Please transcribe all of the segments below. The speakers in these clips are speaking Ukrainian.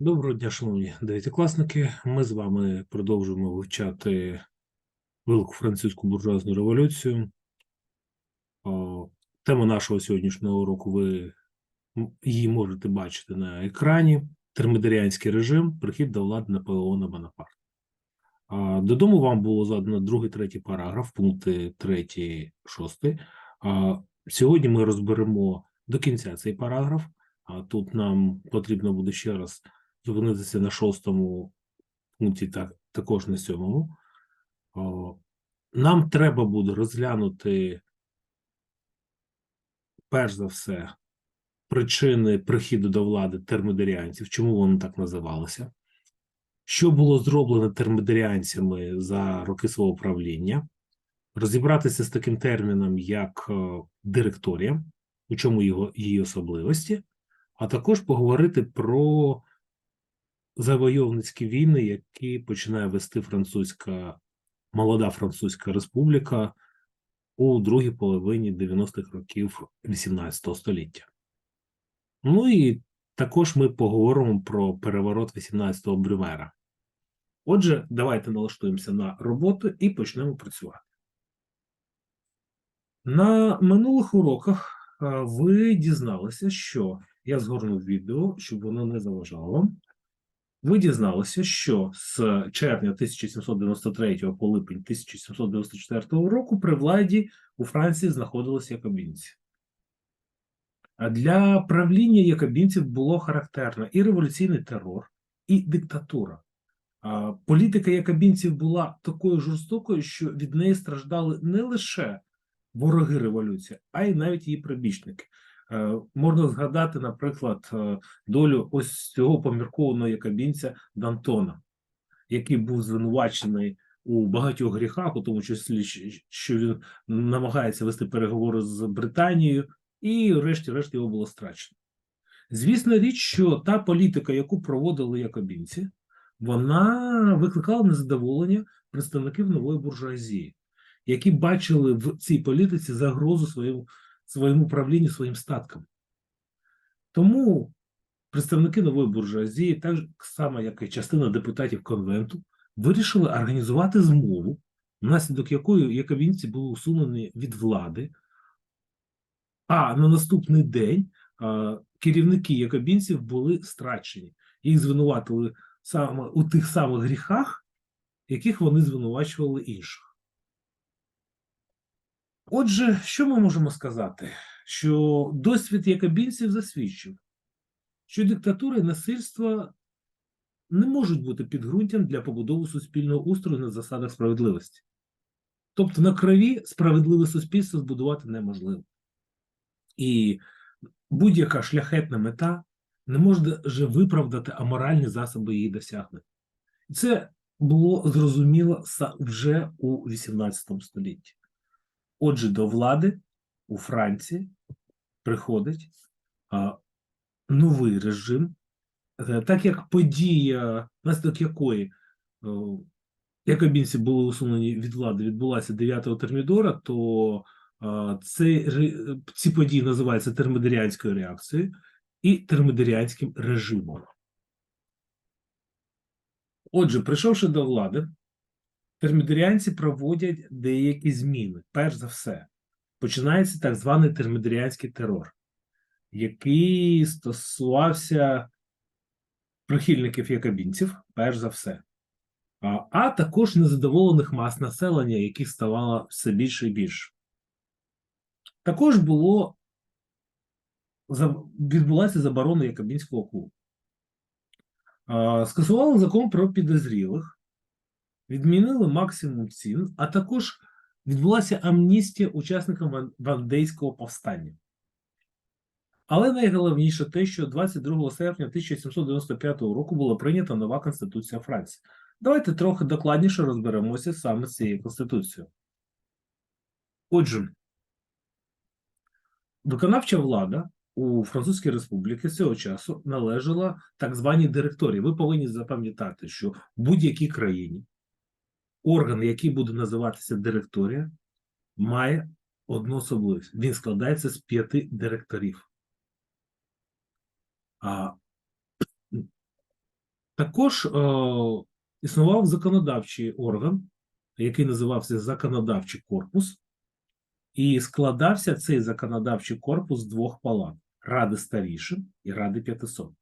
Доброго дня, шановні дев'ятикласники. Ми з вами продовжуємо вивчати Велику французьку буржуазну революцію. О, Тема нашого сьогоднішнього уроку ви її можете бачити на екрані. Термідоріанський режим, прихід до влади Наполеона Бонапарта. Додому вам було задано другий, третій параграф, пункти третій, шостий. А, Сьогодні ми розберемо до кінця цей параграф. А тут нам потрібно буде ще раз зупинитися на шостому пункті, так, також на сьомому. Нам треба буде розглянути, перш за все, причини приходу до влади термідоріанців, чому вони так називалися, що було зроблено термідоріанцями за роки свого правління, розібратися з таким терміном, як е, директорія, у чому його її особливості, а також поговорити про завойовницькі війни, які починає вести французька молода Французька Республіка у другій половині 90-х років 18 століття. Ну і також ми поговоримо про переворот 18-го Брюмера. Отже, давайте налаштуємося на роботу і почнемо працювати. На минулих уроках ви дізналися, що я згорнув відео, щоб воно не заважало вам. Ви дізналися, що з червня 1793 по липень 1794 року при владі у Франції знаходилися якобінці. А для правління якобінців було характерно і революційний терор, і диктатура. Політика якобінців була такою жорстокою, що від неї страждали не лише вороги революції, а й навіть її прибічники. Е, Можна згадати, наприклад, е, долю ось цього поміркованого якобінця Дантона, який був звинувачений у багатьох гріхах, у тому числі, що він намагається вести переговори з Британією, і, врешті-решт, його було страчено. Звісна річ, що та політика, яку проводили якобінці, вона викликала незадоволення представників нової буржуазії, які бачили в цій політиці загрозу своєму своєму правлінню, своїм статкам. Тому представники нової буржуазії, так само як і частина депутатів конвенту, вирішили організувати змову, внаслідок якої якобінці були усунені від влади, а на наступний день а, керівники якобінців були страчені. Їх звинуватили саме у тих самих гріхах, яких вони звинувачували інших. Отже, що ми можемо сказати? Що досвід якобінців засвідчив, що диктатура і насильство не можуть бути підґрунтям для побудови суспільного устрою на засадах справедливості. Тобто на крові справедливе суспільство збудувати неможливо. І будь-яка шляхетна мета не може вже виправдати аморальні засоби її досягнення. Це було зрозуміло вже у 18 столітті. Отже, до влади у Франції приходить а, новий режим, Е, так як подія, внаслідок якої о, якобінці були усунені від влади, відбулася 9 термідора, то а, цей, ці події називаються термідоріанською реакцією і термідоріанським режимом. Отже, прийшовши до влади, термідоріанці проводять деякі зміни. Перш за все, починається так званий термідоріанський терор, який стосувався прихильників якобінців, перш за все, а, а також незадоволених мас населення, яких ставало все більше і більше. Також було відбулася заборона якобінського клубу. Скасували закон про підозрілих, відмінили максимум цін, а також відбулася амністія учасникам Ван- Вандейського повстання. Але найголовніше те, що 22 серпня 1795 року була прийнята нова Конституція Франції. Давайте трохи докладніше розберемося саме з цією Конституцією. Отже, виконавча влада у Французькій Республіці цього часу належала так званій директорії. Ви повинні запам'ятати, що в будь-якій країні орган, який буде називатися директорія, має одну особливість. Він складається з п'яти директорів. А Також е, існував законодавчий орган, який називався Законодавчий корпус, і складався цей законодавчий корпус з двох палат: Ради старішин і Ради 500.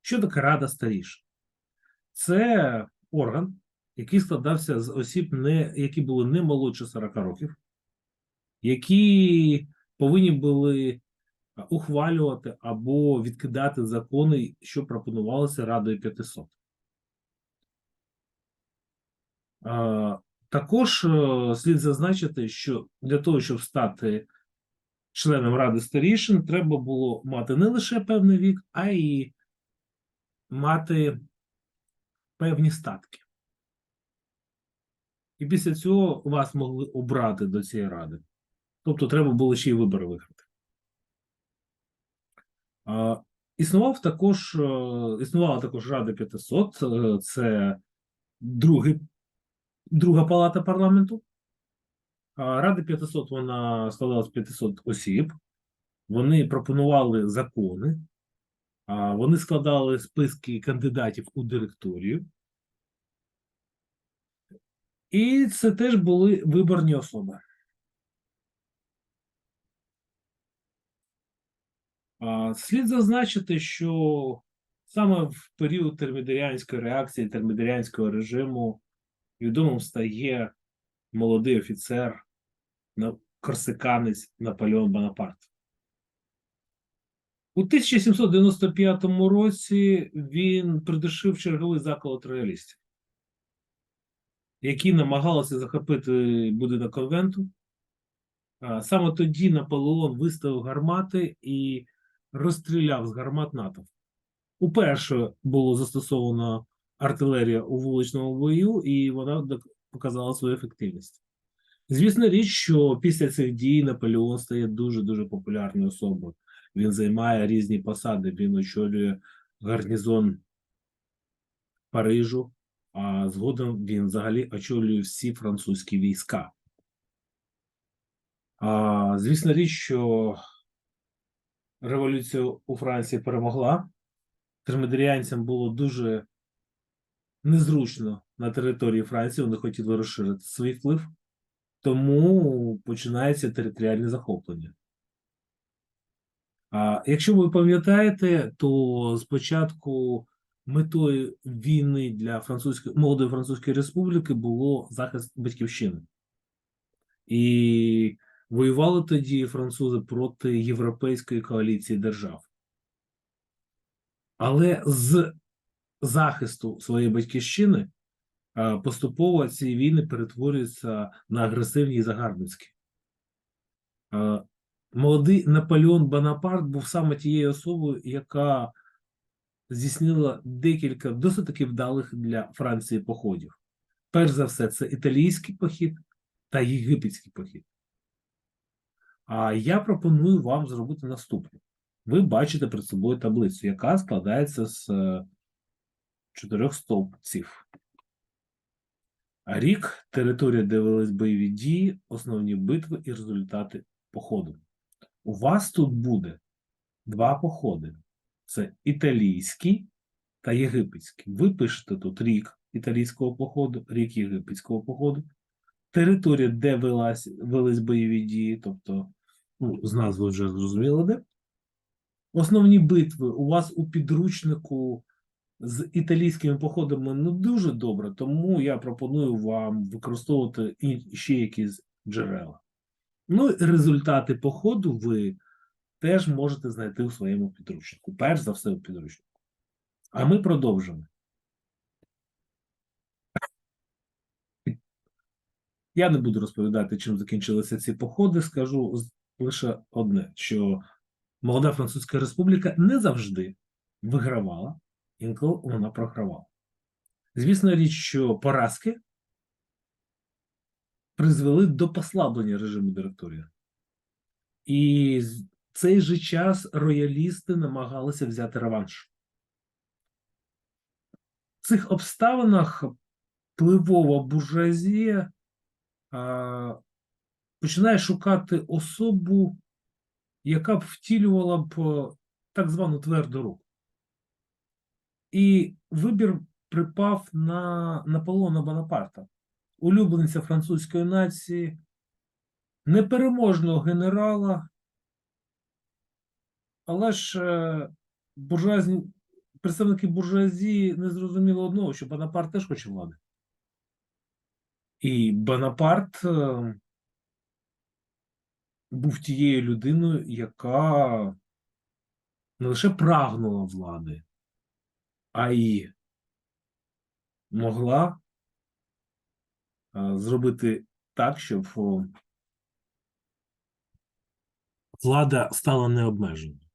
Що таке Рада старішин? Це орган, який складався з осіб, не, які були не молодше 40 років, які повинні були ухвалювати або відкидати закони, що пропонувалися Радою 500. Також е, слід зазначити, що для того, щоб стати членом Ради старішин, треба було мати не лише певний вік, а й мати певні статки. І після цього вас могли обрати до цієї ради. Тобто треба було ще й вибори виграти. Існував також, е, існувала також Рада 500, е, це другий, друга палата парламенту. Рада 500 вона складалася з 500 осіб. Вони пропонували закони, вони складали списки кандидатів у директорію. І це теж були виборні особи. Слід зазначити, що саме в період термідоріанської реакції, термідоріанського режиму відомим стає молодий офіцер, корсиканець Наполеон Бонапарт. У 1795 році він придушив черговий заколот роялістів, які намагалися захопити будинок конвенту. Саме тоді Наполеон виставив гармати і розстріляв з гармат натовп. Уперше було застосовано артилерія у вуличному бою, і вона показала свою ефективність. Звісно, річ, що після цих дій Наполеон стає дуже-дуже популярною особою. Він займає різні посади, він очолює гарнізон Парижу, а згодом він взагалі очолює всі французькі війська. А, звісно, річ, що революція у Франції перемогла. Термідоріанцям було дуже незручно на території Франції, вони хотіли розширити свій вплив, тому починається територіальне захоплення. А якщо ви пам'ятаєте, то спочатку метою війни для французької молодої Французької Республіки було захист батьківщини. І воювали тоді французи проти європейської коаліції держав. Але з захисту своєї батьківщини поступово ці війни перетворюються на агресивні і загарбницькі. Молодий Наполеон Бонапарт був саме тією особою, яка здійснила декілька досить таки вдалих для Франції походів. Перш за все, це італійський похід та єгипетський похід. А я пропоную вам зробити наступне. Ви бачите перед собою таблицю, яка складається з е, чотирьох стовпців. Рік, територія, де велись бойові дії, основні битви і результати походу. У вас тут буде два походи: це італійський та єгипетський. Ви пишете тут рік італійського походу, рік єгипетського походу, територія, де велась, велись бойові дії, тобто ну, з назви вже зрозуміло, де. Основні битви у вас у підручнику з італійськими походами не дуже добре, тому я пропоную вам використовувати ще якісь джерела. Ну, і результати походу ви теж можете знайти у своєму підручнику. Перш за все у підручнику. А ми продовжимо. Я не буду розповідати, чим закінчилися ці походи. Скажу лише одне: що молода Французька Республіка не завжди вигравала, інколи вона програвала. Звісно, річ, що поразки призвели до послаблення режиму директорії. І цей же час роялісти намагалися взяти реванш. В цих обставинах впливова буржуазія а, починає шукати особу, яка б втілювала б так звану тверду руку. І вибір припав на Наполеона Бонапарта, улюбленця французької нації, непереможного генерала, але ж е, буржуазні, представники буржуазії не зрозуміли одного, що Бонапарт теж хоче влади. І Бонапарт е, був тією людиною, яка не лише прагнула влади, а й могла е, зробити так, щоб влада стала необмеженою.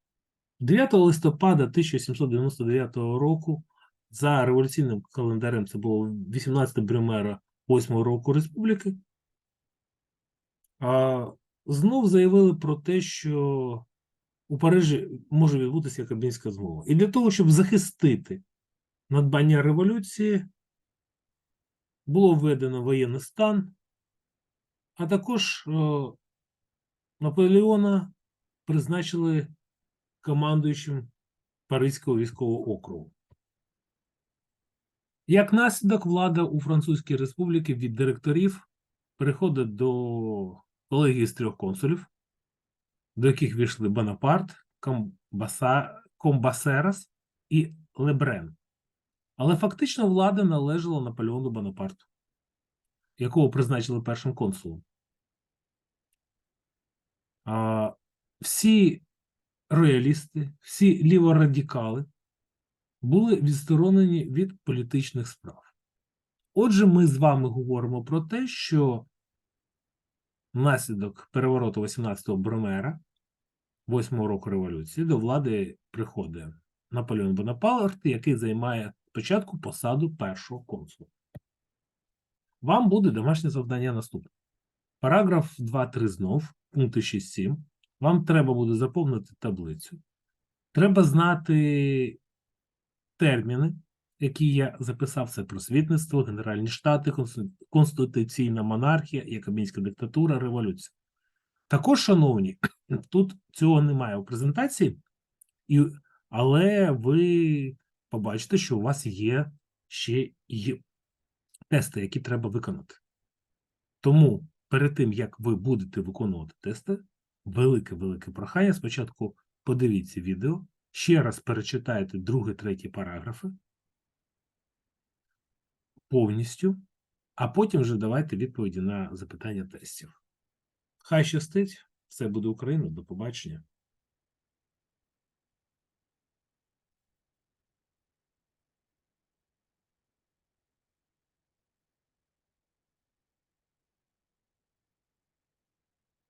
9 листопада 1799 року за революційним календарем це було 18 Брюмера 8 року республіки. Знов заявили про те, що у Парижі може відбутися Кабмінська змова. І для того, щоб захистити надбання революції, було введено воєнний стан, а також е, Наполеона призначили командуючим Паризького військового округу. Як наслідок, влада у Французькій Республіці від директорів переходить до колегії з трьох консулів, до яких війшли Бонапарт, Комбаса, Комбасерас і Лебрен. Але фактично влада належала Наполеону Бонапарту, якого призначили першим консулом. А, всі роялісти, всі ліворадикали були відсторонені від політичних справ. Отже, ми з вами говоримо про те, що внаслідок перевороту 18-го Бромера, 8-го року революції, до влади приходить Наполеон Бонапарт, який займає спочатку посаду першого консула. Вам буде домашнє завдання наступне. Параграф 2.3 знов, пункти 6.7. Вам треба буде заповнити таблицю. Треба знати терміни, які я записав, це просвітництво, Генеральні Штати, конституційна монархія, якобінська диктатура, революція. Також, шановні, тут цього немає у презентації, і, але ви побачите, що у вас є ще й тести, які треба виконати. Тому перед тим, як ви будете виконувати тести, велике-велике прохання. Спочатку подивіться відео, ще раз перечитайте другий, третій параграфи повністю, а потім вже давайте відповіді на запитання тестів. Хай щастить, все буде Україна, до побачення.